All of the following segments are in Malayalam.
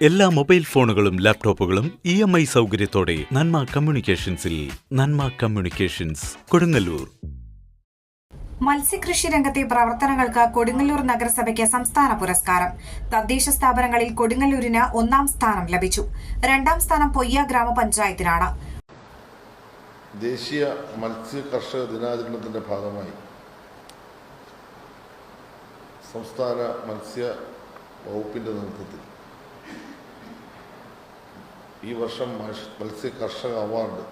എല്ലാ മൊബൈൽ ഫോണുകളും ലാപ്ടോപ്പുകളും ഇ എം ഐ സൗകര്യത്തോടെ നന്മ കമ്മ്യൂണിക്കേഷൻസിൽ നന്മ കമ്മ്യൂണിക്കേഷൻസ് കൊടുങ്ങല്ലൂർ. മത്സ്യകൃഷി രംഗത്തെ പ്രവർത്തനങ്ങൾക്ക് കൊടുങ്ങല്ലൂർ നഗരസഭയ്ക്ക് സംസ്ഥാന പുരസ്കാരം. തദ്ദേശ സ്ഥാപനങ്ങളിൽ കൊടുങ്ങല്ലൂരിന് ഒന്നാം സ്ഥാനം ലഭിച്ചു. രണ്ടാം സ്ഥാനം പൊയ്യ ഗ്രാമപഞ്ചായത്തിനാണ്. ദേശീയ മത്സ്യ കർഷക ദിനാചരണത്തിന്റെ ഭാഗമായി സംസ്ഥാന മത്സ്യ വകുപ്പിന്റെ നേതൃത്വത്തിൽ ഈ വർഷം മത്സ്യ കർഷക അവാർഡ്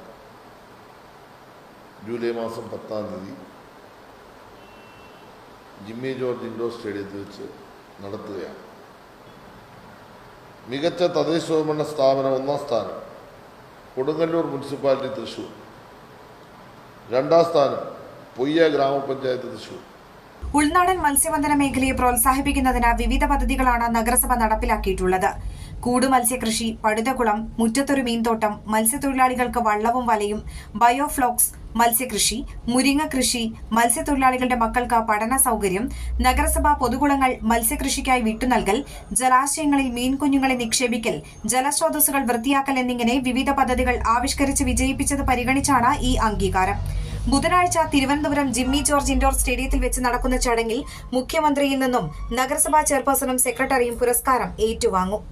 ജൂലൈ മാസം പത്താം തീയതി ജിമ്മി ജോർജ് ഇൻഡോർ സ്റ്റേഡിയത്തിൽ വെച്ച് നടത്തുകയാണ്. മികച്ച തദ്ദേശ സ്വയംഭരണ സ്ഥാപനം ഒന്നാം സ്ഥാനം കൊടുങ്ങല്ലൂർ മുനിസിപ്പാലിറ്റി തൃശ്ശൂർ രണ്ടാം സ്ഥാനം പൊയ്യ ഗ്രാമപഞ്ചായത്ത് തൃശ്ശൂർ ഉൾനാടൻ മത്സ്യബന്ധന മേഖലയെ പ്രോത്സാഹിപ്പിക്കുന്നതിന് വിവിധ പദ്ധതികളാണ് നഗരസഭ നടപ്പിലാക്കിയിട്ടുള്ളത്. കൂട് മത്സ്യകൃഷി പടുതകുളം മുറ്റത്തൊരു മീൻതോട്ടം മത്സ്യത്തൊഴിലാളികൾക്ക് വള്ളവും വലയും ബയോഫ്ലോക്സ് മത്സ്യകൃഷി മുരിങ്ങ കൃഷി മത്സ്യത്തൊഴിലാളികളുടെ മക്കൾക്ക് പഠന സൗകര്യം നഗരസഭാ പൊതുകുളങ്ങൾ മത്സ്യകൃഷിക്കായി വിട്ടുനൽകൽ ജലാശയങ്ങളിൽ മീൻകുഞ്ഞുങ്ങളെ നിക്ഷേപിക്കൽ ജലസ്രോതസ്സുകൾ വൃത്തിയാക്കൽ എന്നിങ്ങനെ വിവിധ പദ്ധതികൾ ആവിഷ്കരിച്ച് വിജയിപ്പിച്ചത് പരിഗണിച്ചാണ് ഈ അംഗീകാരം. ബുധനാഴ്ച തിരുവനന്തപുരം ജിമ്മി ജോർജ് ഇൻഡോർ സ്റ്റേഡിയത്തിൽ വെച്ച് നടക്കുന്ന ചടങ്ങിൽ മുഖ്യമന്ത്രിയിൽ നിന്നും നഗരസഭാ ചെയർപേഴ്സണും സെക്രട്ടറിയും പുരസ്കാരം ഏറ്റുവാങ്ങും.